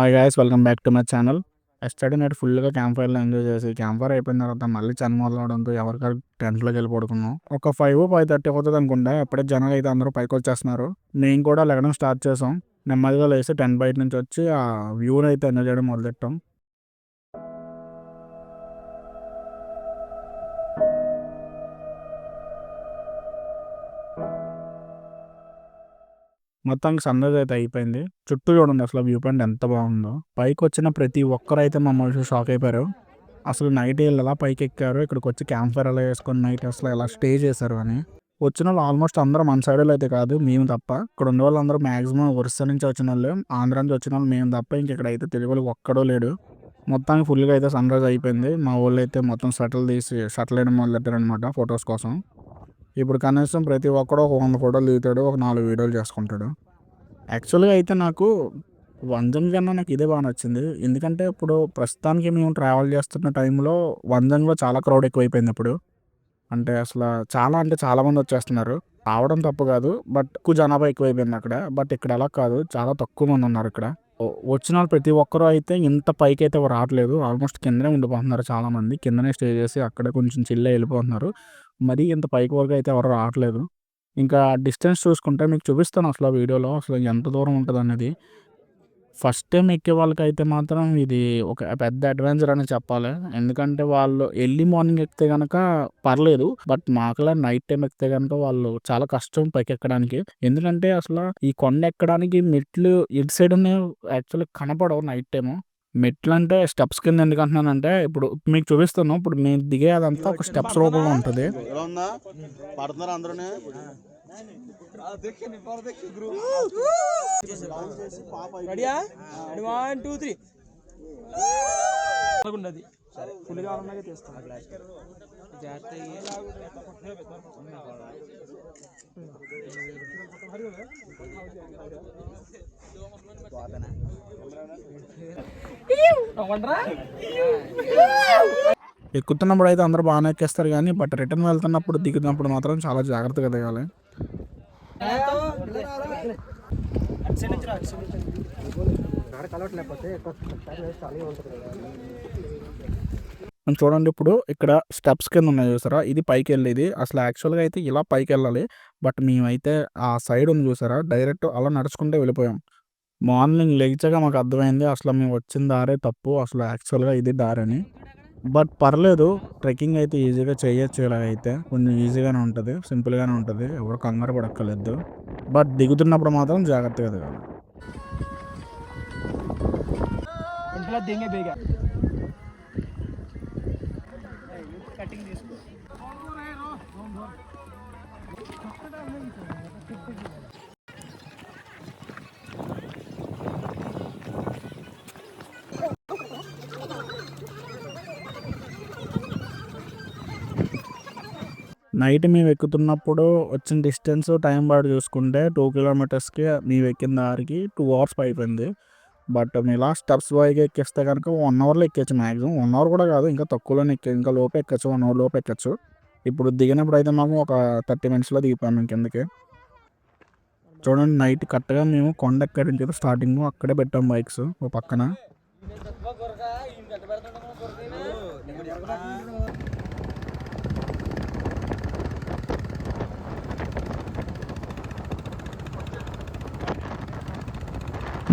Hi guys welcome back to my channel yesterday night ఫుల్గా camp ఫైర్లో enjoy చేసి camp fire అయిపోయిన తర్వాత మళ్ళీ చని మొదలవడంతో ఎవరికారు టెంట్లోకి వెళ్ళి పడుకున్నాం ఒక ఫైవ్ ఫైవ్ థర్టీ అవుతుంది అనుకుంటా ఎప్పుడే జనాలు అయితే అందరూ పైకి వచ్చేస్తున్నారు. మేము కూడా లెగడం స్టార్ట్ చేసాం. నెమ్మదిగా లేసి టెన్ బయట నుంచి వచ్చి ఆ వ్యూని అయితే ఎంజాయ్ చేయడం మొదలెట్టాం మొత్తానికి సన్రైజ్ అయితే అయిపోయింది. చుట్టూ చూడండి అసలు వ్యూ పాయింట్ ఎంత బాగుందో. పైకి వచ్చిన ప్రతి ఒక్కరు అయితే మా షాక్ అయిపోయారు. అసలు నైట్ వీళ్ళు ఎలా పైకి ఎక్కారు ఇక్కడికి వచ్చి క్యాంప్ ఫైర్ ఎలా వేసుకొని నైట్ అసలు ఎలా స్టే చేశారు అని. వచ్చిన వాళ్ళు ఆల్మోస్ట్ అందరూ మన సైడ్ అయితే కాదు మేము తప్ప. ఇక్కడ ఉన్న వాళ్ళందరూ మాక్సిమం ఒరిస్సా నుంచి వచ్చిన వాళ్ళు ఆంధ్ర నుంచి వచ్చిన వాళ్ళు మేము తప్ప. ఇంక అయితే తెలుగు వాళ్ళు ఒక్కడో లేడు. మొత్తానికి ఫుల్గా అయితే సన్ రైజ్ అయిపోయింది. మా వాళ్ళు అయితే మొత్తం షటిల్ తీసి షటిల్ వేయడం మొదలెట్టారనమాట ఫొటోస్ కోసం. ఇప్పుడు కనీసం ప్రతి ఒక్కడు ఒక వంద ఫోటోలు దిగుతాడు ఒక నాలుగు వీడియోలు చేసుకుంటాడు. యాక్చువల్గా అయితే నాకు వంజంగ్ కన్నా నాకు ఇదే బాగా నచ్చింది. ఎందుకంటే ఇప్పుడు ప్రస్తుతానికి మేము ట్రావెల్ చేస్తున్న టైంలో వంజంగ్లో చాలా క్రౌడ్ ఎక్కువైపోయింది ఇప్పుడు అంటే అసలు చాలా అంటే చాలామంది వచ్చేస్తున్నారు. రావడం తప్పు కాదు బట్ ఎక్కువ జనాభా ఎక్కువైపోయింది అక్కడ. బట్ ఇక్కడ అలా కాదు చాలా తక్కువ మంది ఉన్నారు ఇక్కడ. వచ్చిన వాళ్ళు ప్రతి ఒక్కరూ అయితే ఇంత పైకి అయితే రావట్లేదు. ఆల్మోస్ట్ కిందనే ఉండిపోతున్నారు చాలామంది కిందనే స్టే చేసి అక్కడే కొంచెం చిల్లే వెళ్ళిపోతున్నారు. మరీ ఇంత పైకి వరకు అయితే ఎవరు రావట్లేదు. ఇంకా డిస్టెన్స్ చూసుకుంటే మీకు చూపిస్తాను అసలు ఆ వీడియోలో అసలు ఎంత దూరం ఉంటుంది అనేది ఫస్ట్ టైం ఎక్కే వాళ్ళకైతే మాత్రం ఇది ఒక పెద్ద అడ్వెంచర్ అని చెప్పాలి. ఎందుకంటే వాళ్ళు ఎర్లీ మార్నింగ్ ఎక్కితే కనుక పర్లేదు బట్ మాకులా నైట్ టైం ఎక్కితే కనుక వాళ్ళు చాలా కష్టం పైకి ఎక్కడానికి. ఎందుకంటే అసలు ఈ కొండ ఎక్కడానికి మెట్లు ఇటు సైడ్ యాక్చువల్లీ కనపడవు నైట్ టైము. మెట్లు అంటే స్టెప్స్ కింద ఎందుకు అంటున్నానంటే ఇప్పుడు మీకు చూపిస్తాను. ఇప్పుడు మేము దిగే అదంతా ఒక స్టెప్స్ రూపంలో ఉంటుంది. One two three. ఎక్కుతున్నప్పుడు అయితే అందరూ బాగానే ఎక్కేస్తారు కానీ బట్ రిటర్న్ వెళ్తున్నప్పుడు దిగుతున్నప్పుడు మాత్రం చాలా జాగ్రత్తగా దిగాలి. మనం చూడండి ఇప్పుడు ఇక్కడ స్టెప్స్ కింద ఉన్నాయి చూసారా? ఇది పైకి వెళ్ళేది అసలు యాక్చువల్గా అయితే ఇలా పైకి వెళ్ళాలి బట్ మేమైతే ఆ సైడ్ ఉంది చూసారా? డైరెక్ట్ అలా నడుచుకుంటే వెళ్ళిపోయాం. మార్నింగ్ లెగిచగా మాకు అర్థమైంది అసలు మేము వచ్చిన దారే తప్పు. అసలు యాక్చువల్గా ఇది దారని. బట్ పర్లేదు ట్రెక్కింగ్ అయితే ఈజీగా చేయొచ్చు ఇలాగైతే. అయితే కొంచెం ఈజీగానే ఉంటుంది. సింపుల్గానే ఉంటుంది. ఎవరు కంగారు పడక్కర్లేదు. బట్ దిగుతున్నప్పుడు మాత్రం జాగ్రత్తగా దిగాలి ఇంట్లో దింగే బేగా నైట్ మేము ఎక్కుతున్నప్పుడు వచ్చిన డిస్టెన్స్ టైం పాటు చూసుకుంటే టూ కిలోమీటర్స్కి మేము ఎక్కిన దారికి టూ అవర్స్ అయిపోయింది బట్ మీ లాస్ట్ స్టెప్స్ బాయ్గా ఎక్కిస్తే కనుక వన్ అవర్లో ఎక్కొచ్చు మ్యాక్సిమం వన్ అవర్ కూడా కాదు ఇంకా తక్కువలోనే ఎక్క ఇంకా లోపు ఎక్కచ్చు వన్ అవర్ లోపు ఎక్కచ్చు. ఇప్పుడు దిగినప్పుడు అయితే మాకు ఒక థర్టీ మినిట్స్లో దిగిపోయాం మేము కిందకి చూడండి నైట్ కరెక్ట్గా మేము కొండ ఎక్కడి నుంచి స్టార్టింగ్ అక్కడే పెట్టాం బైక్స్ ఓ పక్కన.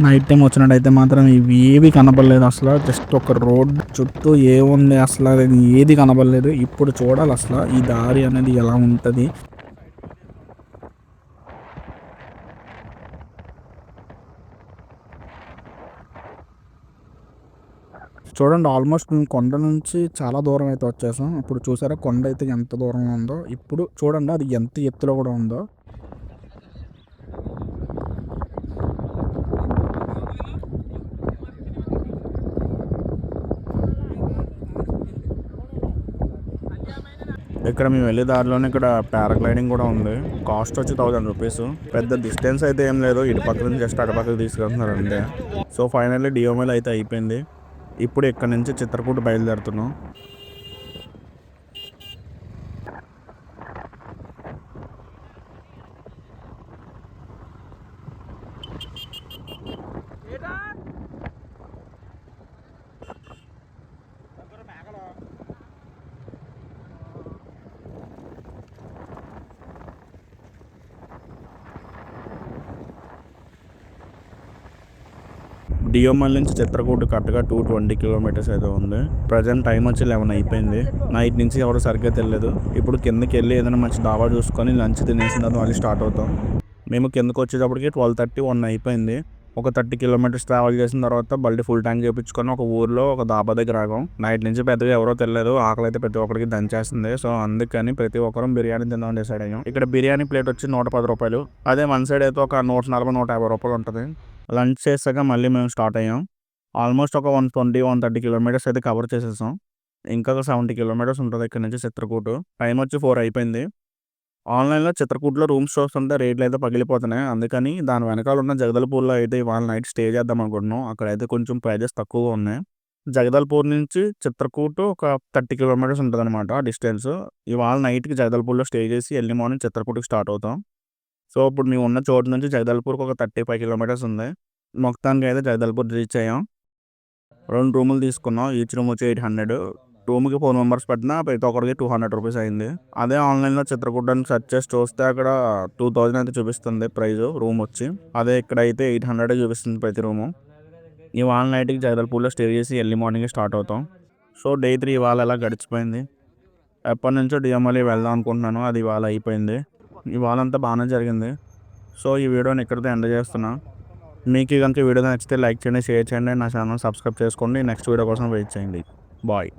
నైట్ టైం వచ్చినట్టయితే మాత్రం ఇవి ఏవి కనపడలేదు అసలు. జస్ట్ ఒక రోడ్ చుట్టూ ఏముంది అసలు అది ఏది కనపడలేదు. ఇప్పుడు చూడాలి అసలు ఈ దారి అనేది ఎలా ఉంటుంది. చూడండి ఆల్మోస్ట్ మేము కొండ నుంచి చాలా దూరం అయితే వచ్చేసాం. ఇప్పుడు చూసారా కొండ అయితే ఎంత దూరంలో ఉందో. ఇప్పుడు చూడండి అది ఎంత ఎత్తులో కూడా ఉందో. ఇక్కడ మేము వెళ్ళే దారిలోనే ఇక్కడ పారాగ్లైడింగ్ కూడా ఉంది. కాస్ట్ వచ్చి థౌసండ్ రూపీస్. పెద్ద డిస్టెన్స్ అయితే ఏం లేదు. ఇటు పక్క నుంచి జస్ట్ అటు పక్కకు తీసుకెళ్తున్నారు అంతే. సో ఫైనల్లీ డియోమెల్ అయితే అయిపోయింది. ఇప్పుడు ఇక్కడ నుంచి చిత్రకూట బయలుదేరుతున్నాం. డియోమల్ నుంచి చిత్రకూట కరెక్ట్గా టూ ట్వంటీ కిలోమీటర్స్ అయితే ఉంది. ప్రజెంట్ టైం వచ్చి లెవెన్ అయిపోయింది. నైట్ నుంచి ఎవరు సరిగ్గా తెలియదు ఇప్పుడు కిందకి వెళ్ళి ఏదైనా మంచి దాబా చూసుకొని లంచ్ తినేసిన తర్వాత మళ్ళీ స్టార్ట్ అవుతాం. మేము కిందకి వచ్చేటప్పటికి ట్వెల్వ్ థర్టీ వన్ అయిపోయింది. ఒక థర్టీ కిలోమీటర్స్ ట్రావెల్ చేసిన తర్వాత బండి ఫుల్ ట్యాంక్ చేయించుకొని ఒక ఊర్లో ఒక దాబా దగ్గర ఆగాం. నైట్ నుంచి పెద్దగా ఎవరో తెలియదు ఆకలి అయితే ప్రతి ఒక్కరికి దంచేస్తుంది సో అందుకని ప్రతి ఒక్కరం బిర్యానీ తిందాం డిసైడ్ అయ్యాం. ఇక్కడ బిర్యానీ ప్లేట్ వచ్చి నూట పది రూపాయలు. అదే వన్ సైడ్ అయితే ఒక నూట నలభై నూట యాభై రూపాయలు ఉంటుంది. లంచ్ చేసాక మళ్ళీ మేము స్టార్ట్ అయ్యాం. ఆల్మోస్ట్ ఒక one twenty one thirty kilometres అయితే కవర్ చేసేసాం. ఇంకా ఒక సెవెంటీ కిలోమీటర్స్ ఉంటుంది ఇక్కడ నుంచి చిత్రకూటు. టైం వచ్చి ఫోర్ అయిపోయింది. ఆన్లైన్లో చిత్రకూట్లో రూమ్స్ చూస్తుంటే రేట్లు అయితే పగిలిపోతున్నాయి. అందుకని దాని వెనకాల ఉన్న జగదల్పూర్లో అయితే ఇవాళ నైట్ స్టే చేద్దాం అనుకుంటున్నాం. అక్కడైతే కొంచెం ప్రైజెస్ తక్కువగా ఉన్నాయి. జగదల్పూర్ నుంచి చిత్రకూటు ఒక థర్టీ కిలోమీటర్స్ ఉంటుంది అనమాట డిస్టెన్స్. ఇవాళ నైట్కి జగదల్పూర్లో స్టే చేసి ఎర్లీ మార్నింగ్ చిత్రకూటుకి స్టార్ట్ అవుతాం. సో ఇప్పుడు మేము ఉన్న చోటు నుంచి జగదల్పూర్కి ఒక థర్టీ ఫైవ్ కిలోమీటర్స్ ఉంది. మొత్తానికి అయితే జగదల్పూర్ రీచ్ అయ్యాం. రెండు రూములు తీసుకున్నాం. ఈచ్ రూమ్ వచ్చి ఎయిట్ హండ్రెడ్. రూమ్కి ఫోర్ మెంబర్స్ పెట్టినా ప్రతి ఒక్కరికి టూ హండ్రెడ్ రూపీస్ అయింది. అదే ఆన్లైన్లో చిత్రకూటానికి సెర్చ్ చేసి చూస్తే అక్కడ టూ థౌజండ్ అయితే చూపిస్తుంది ప్రైస్ రూమ్ వచ్చి. అదే ఇక్కడ అయితే ఎయిట్ హండ్రెడ్ చూపిస్తుంది ప్రతి రూము. ఇవాళ నైట్కి జగదల్పూర్లో స్టే చేసి ఎర్లీ మార్నింగ్ స్టార్ట్ అవుతాం. సో డే త్రీ ఇవాళ ఎలా గడిచిపోయింది? ఎప్పటి నుంచో డిఎంఎల్ఏ వెళ్దాం అనుకుంటున్నాను. అది ఇవాళ అయిపోయింది. ఇవాళ అంతా బాగానే జరిగింది. సో ఈ వీడియోని ఇక్కడితో ఎండ్ చేస్తున్నా. మీకు కనుక వీడియో నచ్చితే లైక్ చేయండి షేర్ చేయండి నా ఛానల్ సబ్స్క్రైబ్ చేసుకోండి. నెక్స్ట్ వీడియో కోసం వెయిట్ చేయండి. బాయ్.